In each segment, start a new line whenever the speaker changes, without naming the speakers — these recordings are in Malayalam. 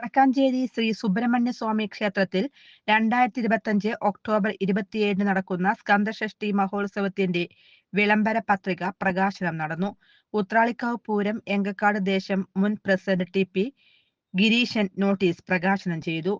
വടക്കാഞ്ചേരി ശ്രീ സുബ്രഹ്മണ്യ സ്വാമി ക്ഷേത്രത്തിൽ രണ്ടായിരത്തി ഇരുപത്തഞ്ച് ഒക്ടോബർ ഇരുപത്തിയേഴിന് നടക്കുന്ന സ്കന്ദഷഷ്ടി മഹോത്സവത്തിന്റെ വിളംബര പത്രിക പ്രകാശനം നടന്നു. ഉത്രാളിക്കാവ് പൂരം എങ്കക്കാട് ദേശം മുൻ president T P Girishan notice പ്രകാശനം ചെയ്തു.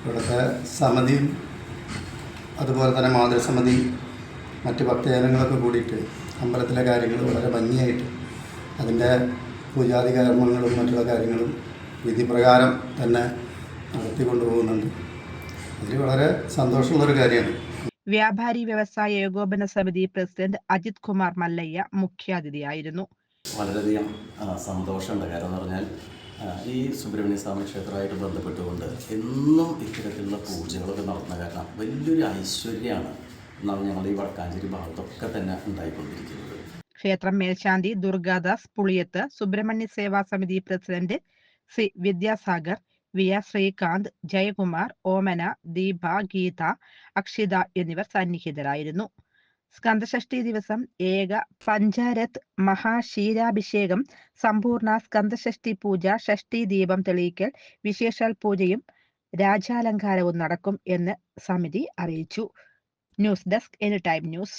ഇവിടുത്തെ സമിതിയും അതുപോലെ തന്നെ മാതൃസമിതി മറ്റ് ഭക്തജനങ്ങളൊക്കെ കൂടിയിട്ട് അമ്പലത്തിലെ കാര്യങ്ങൾ വളരെ ഭംഗിയായിട്ട് അതിന്റെ പൂജാതി കർമ്മങ്ങളും മറ്റുള്ള കാര്യങ്ങളും വിധിപ്രകാരം തന്നെ നടത്തിക്കൊണ്ടു പോകുന്നുണ്ട് അതിൽ വളരെ സന്തോഷമുള്ളൊരു കാര്യമാണ്.
വ്യാപാരി വ്യവസായ ഏകോപന സമിതി പ്രസിഡന്റ് അജിത് കുമാർ മല്ലയ്യ മുഖ്യാതിഥിയായിരുന്നു.
വളരെയധികം സന്തോഷമുണ്ട്. കാരണം എന്ന് പറഞ്ഞാൽ ഈ സുബ്രഹ്മണ്യ സ്വാമി ക്ഷേത്രമായിട്ട് ബന്ധപ്പെട്ടുകൊണ്ട് എന്നും ഇത്തരത്തിലുള്ള പൂജകളൊക്കെ നടത്തുന്ന കാരണം വലിയൊരു ഐശ്വര്യമാണ് എന്നാണ് ഞങ്ങൾ ഈ വടക്കാഞ്ചേരി ഭാഗത്തൊക്കെ തന്നെ ഉണ്ടായിക്കൊണ്ടിരിക്കുന്നത്.
ക്ഷേത്രം മേൽശാന്തി Durgadas Puliyath Subrahmanya Seva Samithi president C Vidyasagar V R Sreekanth Jayakumar Omana Deepa Geetha Akshitha എന്നിവർ സന്നിഹിതരായിരുന്നു. സ്കന്ദഷഷ്ടി ദിവസം ഏക പഞ്ചാരത് മഹാക്ഷീരാഭിഷേകം സമ്പൂർണ സ്കന്ദഷഷ്ടി പൂജ ഷഷ്ടി ദീപം തെളിയിക്കൽ വിശേഷാൽ പൂജയും രാജാലങ്കാരവും നടക്കും എന്ന് സമിതി അറിയിച്ചു. News desk any time news.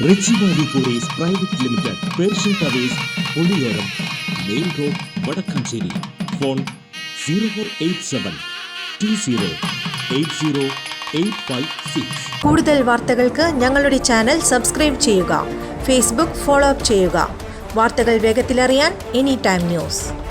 private limited Persian towers Oliyoram main road Vadakkanchery. Phone zero four eight seven two zero eight zero eight five six.
കൂടുതൽ വാർത്തകൾക്ക് ഞങ്ങളുടെ ചാനൽ സബ്സ്ക്രൈബ് ചെയ്യുക. ഫേസ്ബുക്ക് ഫോളോ അപ്പ് ചെയ്യുക. വാർത്തകൾ വേഗത്തിലറിയാൻ എനി ടൈം ന്യൂസ്.